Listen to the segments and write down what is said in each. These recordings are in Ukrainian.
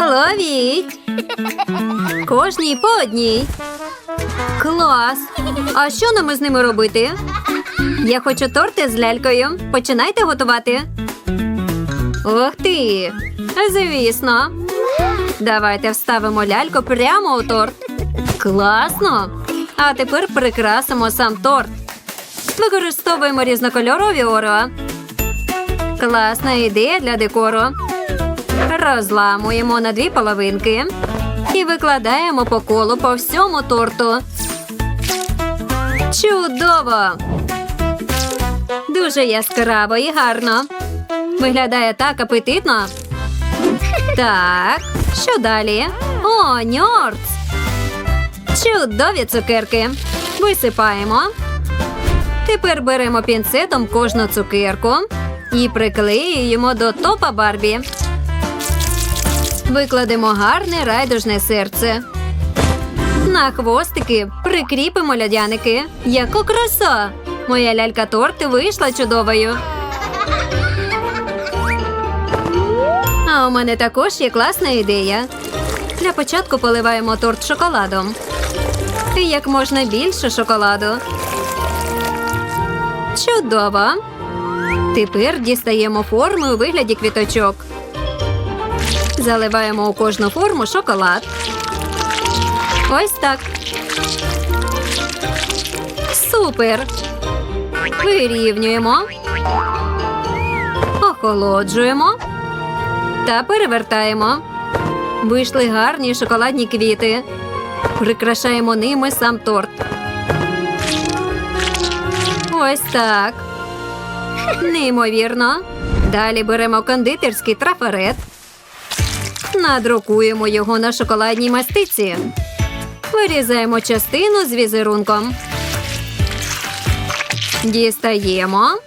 Ловіть! Кожній по одній. Клас! А що нам із ними робити? Я хочу торти з лялькою. Починайте готувати. Ух ти! Звісно. Давайте вставимо ляльку прямо у торт. Класно! А тепер прикрасимо сам торт. Використовуємо різнокольорові оро. Класна ідея для декору. Розламуємо на дві половинки і викладаємо по колу по всьому торту. Чудово! Дуже яскраво і гарно. Виглядає так апетитно. Так, що далі? О, ньорц! Чудові цукерки. Висипаємо. Тепер беремо пінцетом кожну цукерку і приклеюємо до топа Барбі. Викладемо гарне райдужне серце. На хвостики прикріпимо льодяники. Яка краса! Моя лялька торт вийшла чудовою. А у мене також є класна ідея. Для початку поливаємо торт шоколадом. І як можна більше шоколаду. Чудово. Тепер дістаємо форми у вигляді квіточок. Заливаємо у кожну форму шоколад. Ось так. Супер. Вирівнюємо. Охолоджуємо та перевертаємо. Вийшли гарні шоколадні квіти. Прикрашаємо ними сам торт. Ось так. Неймовірно. Далі беремо кондитерський трафарет. Надрукуємо його на шоколадній мастиці. Вирізаємо частину з візерунком. Дістаємо.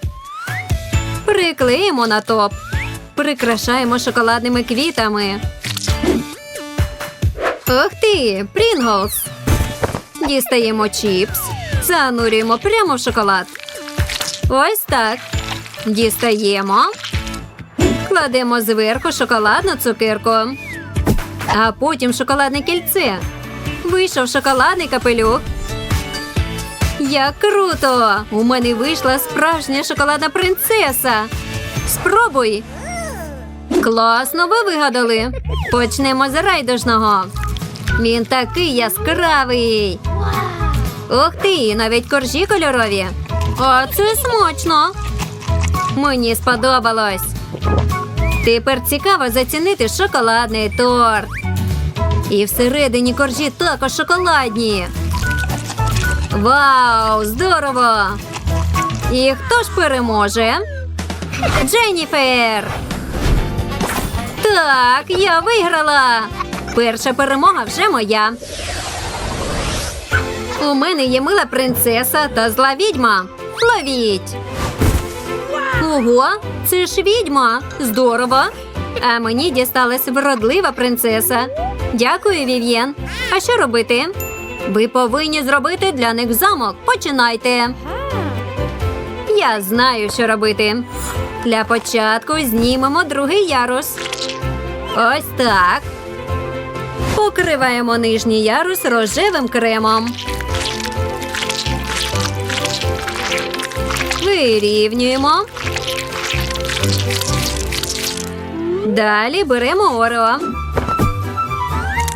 Приклеїмо на топ. Прикрашаємо шоколадними квітами. Ух ти! Прінглс! Дістаємо чіпс. Занурюємо прямо в шоколад. Ось так. Дістаємо. Кладемо зверху шоколадну цукерку. А потім шоколадне кільце. Вийшов шоколадний капелюх. Як круто! У мене вийшла справжня шоколадна принцеса. Спробуй. Класно ви вигадали. Почнемо з райдужного. Він такий яскравий. Ух ти, навіть коржі кольорові. А це смачно. Мені сподобалось. Тепер цікаво зацінити шоколадний торт. І всередині коржі також шоколадні. Вау, здорово! І хто ж переможе? Дженніфер! Так, я виграла. Перша перемога вже моя. У мене є мила принцеса та зла відьма. Ловіть! Ого, це ж відьма. Здорово. А мені дісталась вродлива принцеса. Дякую, Вів'єн. А що робити? Ви повинні зробити для них замок. Починайте. Я знаю, що робити. Для початку знімемо другий ярус. Ось так. Покриваємо нижній ярус рожевим кремом. Вирівнюємо. Далі беремо оро.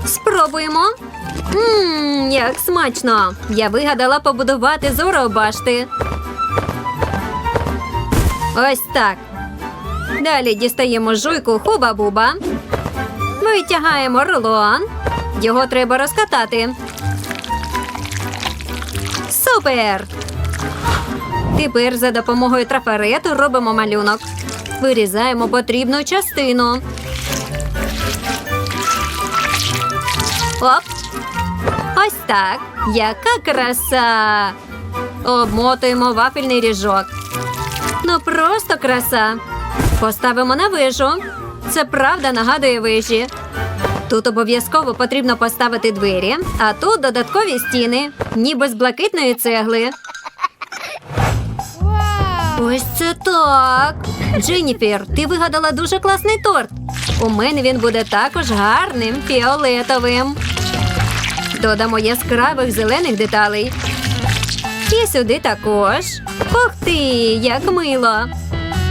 Спробуємо. Ммм, як смачно! Я вигадала побудувати з оро башти. Ось так. Далі дістаємо жуйку хуба-буба. Витягаємо рулон. Його треба розкатати. Супер! Тепер за допомогою трафарету робимо малюнок. Вирізаємо потрібну частину. Оп! Ось так. Яка краса! Обмотуємо вафельний ріжок. Ну просто краса. Поставимо на вежу. Це правда нагадує вежі. Тут обов'язково потрібно поставити двері, а тут додаткові стіни, ніби з блакитної цегли. Ось це так. Дженніфер, ти вигадала дуже класний торт. У мене він буде також гарним фіолетовим. Додамо яскравих зелених деталей. І сюди також. Ух ти, як мило!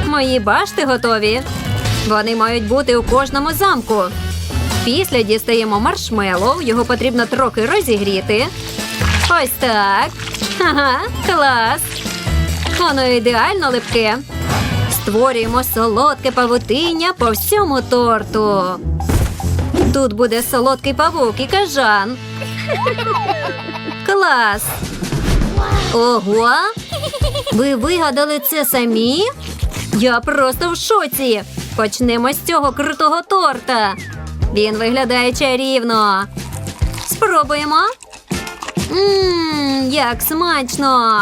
Мої башти готові. Вони мають бути у кожному замку. Після дістаємо маршмеллоу, його потрібно трохи розігріти. Ось так. Ага, клас. Воно ідеально липке. Створюємо солодке павутиння по всьому торту. Тут буде солодкий павук і кажан. Клас. Ого! Ви вигадали це самі? Я просто в шоці. Почнемо з цього крутого торта. Він виглядає чарівно. Спробуємо. Ммм, як смачно.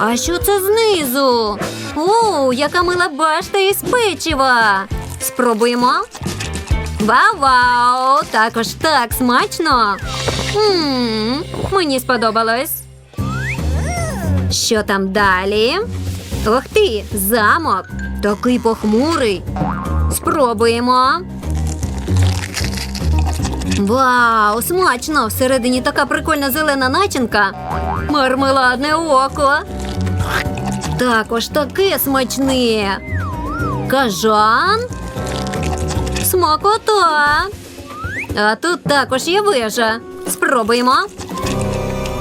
А що це знизу? О, яка мила башта із печива. Спробуємо. Вау-вау! Також так смачно. Ммм, мені сподобалось. Що там далі? Ух ти, замок. Такий похмурий. Спробуємо. Вау, смачно! Всередині така прикольна зелена начинка. Мармеладне око. Також таке смачне. Кажан. Смакота. А тут також є вежа. Спробуємо.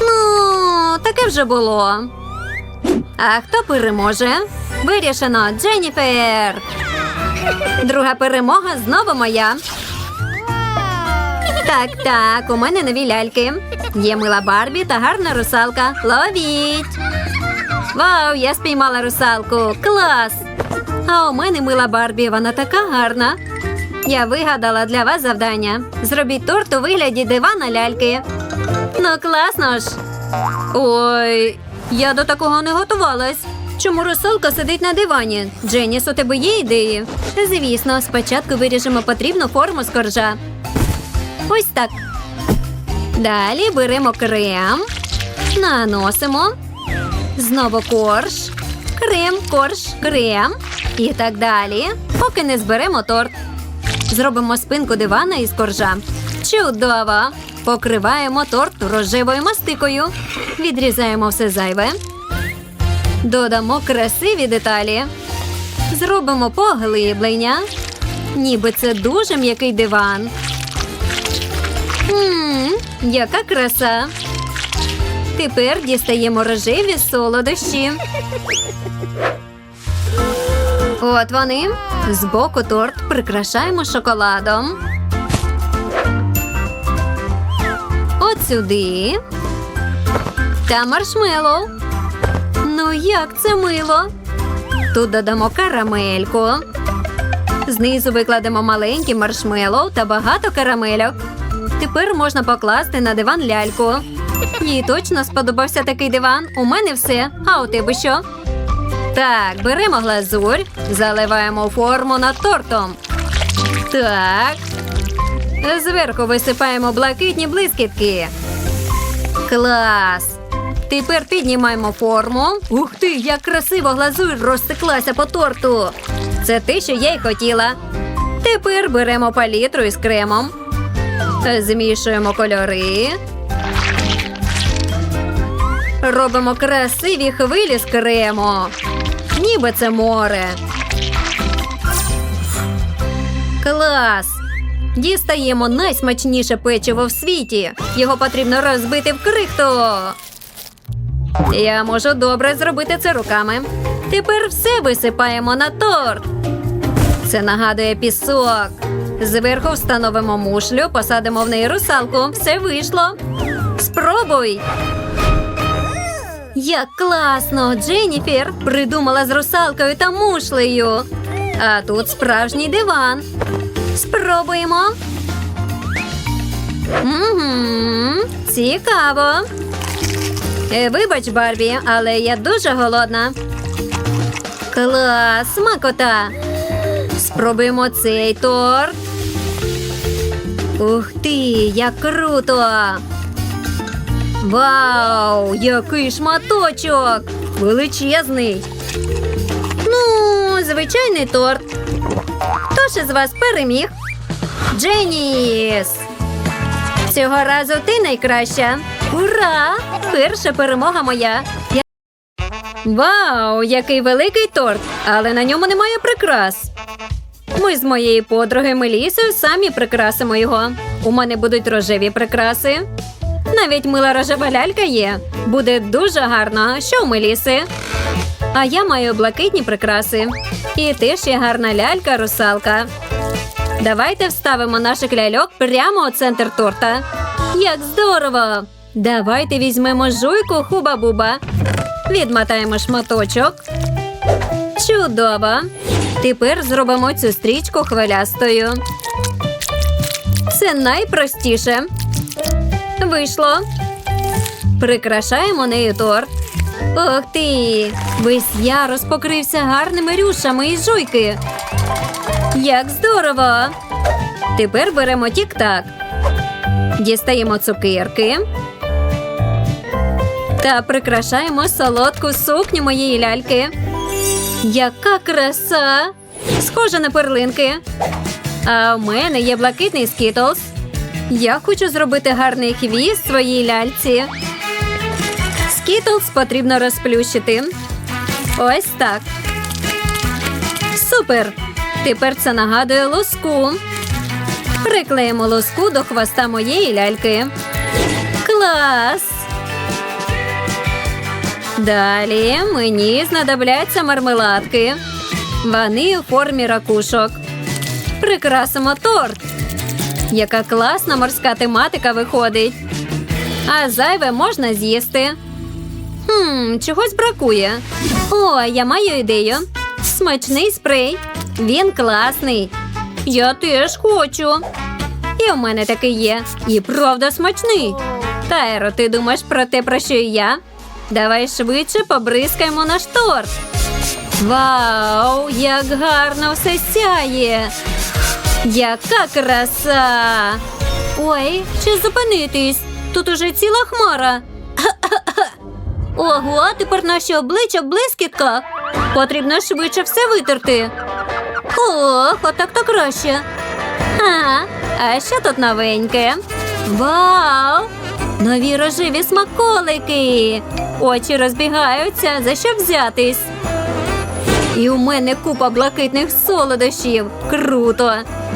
Ну, таке вже було. А хто переможе? Вирішено, Дженніфер. Друга перемога знову моя. Так, так, у мене нові ляльки. Є мила Барбі та гарна русалка. Ловіть! Вау, я спіймала русалку. Клас! А у мене мила Барбі, вона така гарна. Я вигадала для вас завдання. Зробіть торт у вигляді дивана ляльки. Ну, класно ж. Ой, я до такого не готувалась. Чому русалка сидить на дивані? Дженіс, у тебе є ідеї? Звісно, спочатку виріжемо потрібну форму з коржа. Ось так. Далі беремо крем, наносимо. Знову корж, крем, корж, крем. І так далі, поки не зберемо торт. Зробимо спинку дивана із коржа. Чудово! Покриваємо торт рожевою мастикою. Відрізаємо все зайве. Додамо красиві деталі. Зробимо поглиблення. Ніби це дуже м'який диван. Ммм, яка краса. Тепер дістаємо рожеві солодощі. От вони. Збоку торт прикрашаємо шоколадом. От сюди. Та маршмеллоу. Ну, як це мило. Тут додамо карамельку. Знизу викладемо маленькі маршмеллоу та багато карамельок. Тепер можна покласти на диван ляльку. Їй точно сподобався такий диван. У мене все. А у тебе що? Так, беремо глазурь, заливаємо форму над тортом. Так. Зверху висипаємо блакитні блискітки. Клас. Тепер піднімаємо форму. Ух ти, як красиво глазурь розтеклася по торту. Це те, що я й хотіла. Тепер беремо палітру із кремом. Змішуємо кольори. Робимо красиві хвилі з крему. Ніби це море. Клас! Дістаємо найсмачніше печиво в світі. Його потрібно розбити в крихту. Я можу добре зробити це руками. Тепер все висипаємо на торт. Це нагадує пісок. Зверху встановимо мушлю, посадимо в неї русалку. Все вийшло. Спробуй. Як класно! Дженніфер придумала з русалкою та мушлею. А тут справжній диван. Спробуємо. Угу, цікаво. Е, Вибач, Барбі, але я дуже голодна. Клас, смакота. Спробуємо цей торт. Ух ти, як круто! Вау, який шматочок! Величезний. Ну, звичайний торт. Хто ж із вас переміг? Дженіс! Цього разу ти найкраща. Ура! Перша перемога моя. Вау, який великий торт! Але на ньому немає прикрас. Ми з моєю подругою Мелісою самі прикрасимо його. У мене будуть рожеві прикраси. Навіть мила рожева лялька є. Буде дуже гарно. Що у Меліси? А я маю блакитні прикраси. І теж є гарна лялька русалка. Давайте вставимо наших ляльок прямо у центр торта. Як здорово! Давайте візьмемо жуйку хуба-буба. Відмотаємо шматочок. Чудово! Тепер зробимо цю стрічку хвилястою. Це найпростіше. Вийшло. Прикрашаємо нею торт. Ох ти! Весь ярус покрився гарними рюшами із жуйки. Як здорово! Тепер беремо тік-так. Дістаємо цукерки. Та прикрашаємо солодку сукню моєї ляльки. Яка краса! Схожа на перлинки. А у мене є блакитний скітлс. Я хочу зробити гарний хвіст своїй ляльці. Скітлс потрібно розплющити. Ось так. Супер! Тепер це нагадує лоску. Приклеїмо лоску до хвоста моєї ляльки. Клас! Далі мені знадобляться мармеладки. Вони у формі ракушок. Прикрасимо торт. Яка класна морська тематика виходить. А зайве можна з'їсти. Хм, чогось бракує. О, я маю ідею. Смачний спрей. Він класний. Я теж хочу. І у мене такий є. І правда смачний. Тайро, ти думаєш про те, про що і я? Давай швидше побризкаємо наш торт. Вау, як гарно все сяє! Яка краса! Ой, чи зупинитись? Тут уже ціла хмара. Ого, тепер наші обличчя в блискітках. Потрібно швидше все витерти. Ох, отак то краще. А, а що тут новеньке? Вау! Нові рожеві смаколики. Очі розбігаються, за що взятись. І у мене купа блакитних солодощів. Круто!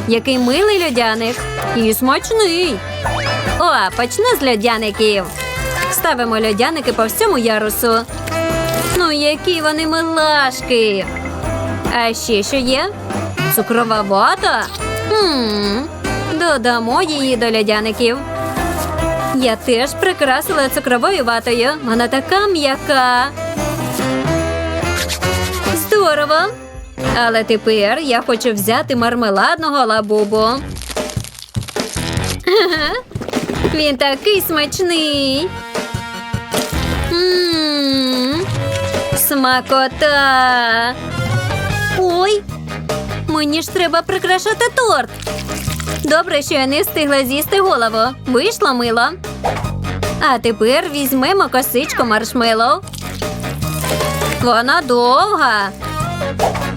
Який милий льодяник. І смачний. О, почну з льодяників. Ставимо льодяники по всьому ярусу. Ну, які вони милашки. А ще що є? Цукрова вата? Хм, додамо її до льодяників. Я теж прикрасила цукровою ватою. Вона така м'яка. Здорово. Але тепер я хочу взяти мармеладного лабубу. Він такий смачний. Смакота. Ой, мені ж треба прикрашати торт. Добре, що я не встигла з'їсти голову. Вийшло мило. А тепер візьмемо косичку маршмеллоу. Вона довга.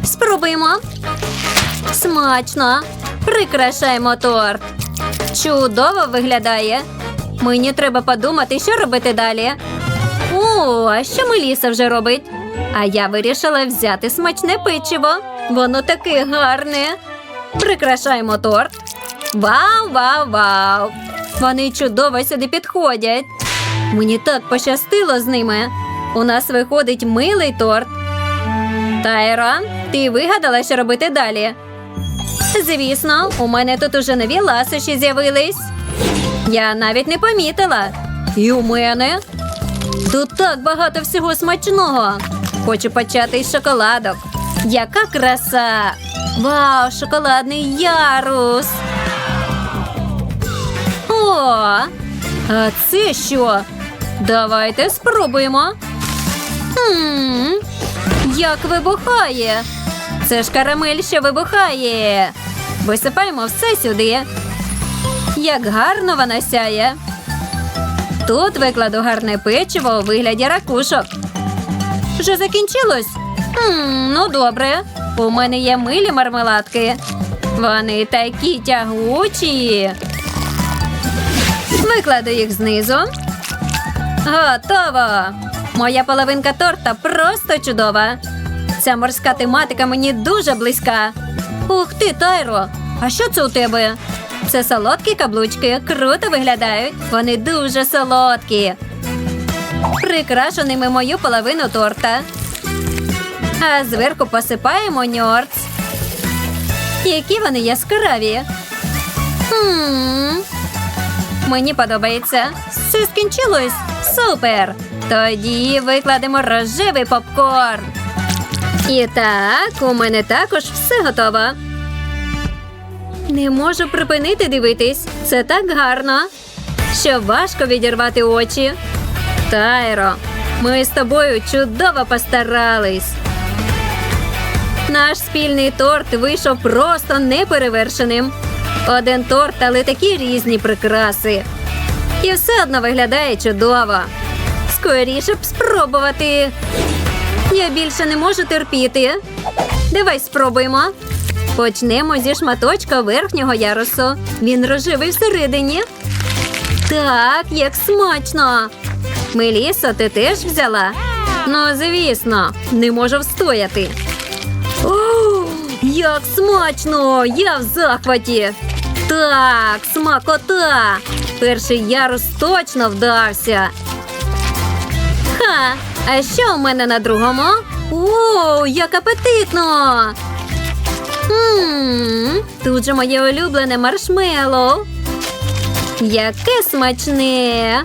Спробуємо. Смачно. Прикрашаємо торт. Чудово виглядає. Мені треба подумати, що робити далі. О, а що Меліса вже робить? А я вирішила взяти смачне печиво. Воно таке гарне. Прикрашаємо торт. Вау, вау, вау! Вони чудово сюди підходять. Мені так пощастило з ними. У нас виходить милий торт. Тайро, ти вигадала, що робити далі? Звісно, у мене тут уже нові ласощі з'явились. Я навіть не помітила. І у мене. Тут так багато всього смачного. Хочу почати із шоколадок. Яка краса! Вау, шоколадний ярус! А це що? Давайте спробуємо. Хм, як вибухає. Це ж карамель, що вибухає. Висипаємо все сюди. Як гарно вона сяє. Тут викладу гарне печиво у вигляді ракушок. Вже закінчилось? Хм, ну добре. У мене є милі мармеладки. Вони такі тягучі. Викладу їх знизу. Готово! Моя половинка торта просто чудова. Ця морська тематика мені дуже близька. Ух ти, Тайро! А що це у тебе? Це солодкі каблучки. Круто виглядають. Вони дуже солодкі. Прикрашу ними мою половину торта. А зверху посипаємо ньорц. Які вони яскраві. М, Мені подобається. Все скінчилось. Супер. Тоді викладемо рожевий попкорн. І так, у мене також все готово. Не можу припинити дивитись. Це так гарно, що важко відірвати очі. Тайро, ми з тобою чудово постарались. Наш спільний торт вийшов просто неперевершеним. Один торт, але такі різні прикраси. І все одно виглядає чудово. Скоріше б спробувати. Я більше не можу терпіти. Давай спробуємо. Почнемо зі шматочка верхнього ярусу. Він рожевий всередині. Так, як смачно. Мелісо, ти теж взяла? Ну, звісно, не можу встояти. О, як смачно! Я в захваті. Так, смакота. Перший ярус точно вдався. Ха, а що у мене на другому? О, як апетитно! Ммм, тут же моє улюблене маршмеллоу. Яке смачне.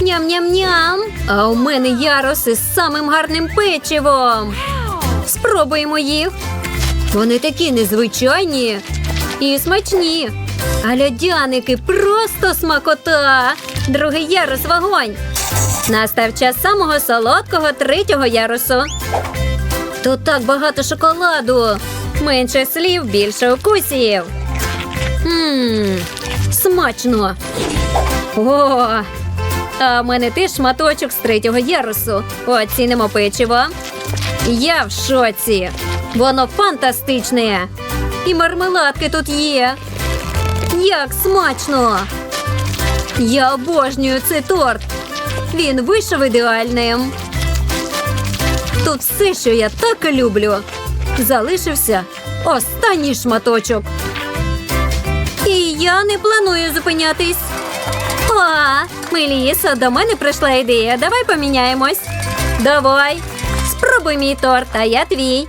Ням-ням-ням. А у мене ярус із самим гарним печивом. Спробуємо їх. Вони такі незвичайні і смачні. А льодяники просто смакота. Другий ярус вогонь. Настав час самого солодкого третього ярусу. Тут так багато шоколаду. Менше слів, більше укусів. Ммм, смачно. О, а в мене теж шматочок з третього ярусу. Оцінимо печиво. Я в шоці. Воно фантастичне. І мармеладки тут є. Як смачно! Я обожнюю цей торт. Він вийшов ідеальним. Тут все, що я так люблю. Залишився останній шматочок. І я не планую зупинятись. А, Меліса, до мене прийшла ідея. Давай поміняємось. Давай. Спробуй мій торт, а я твій.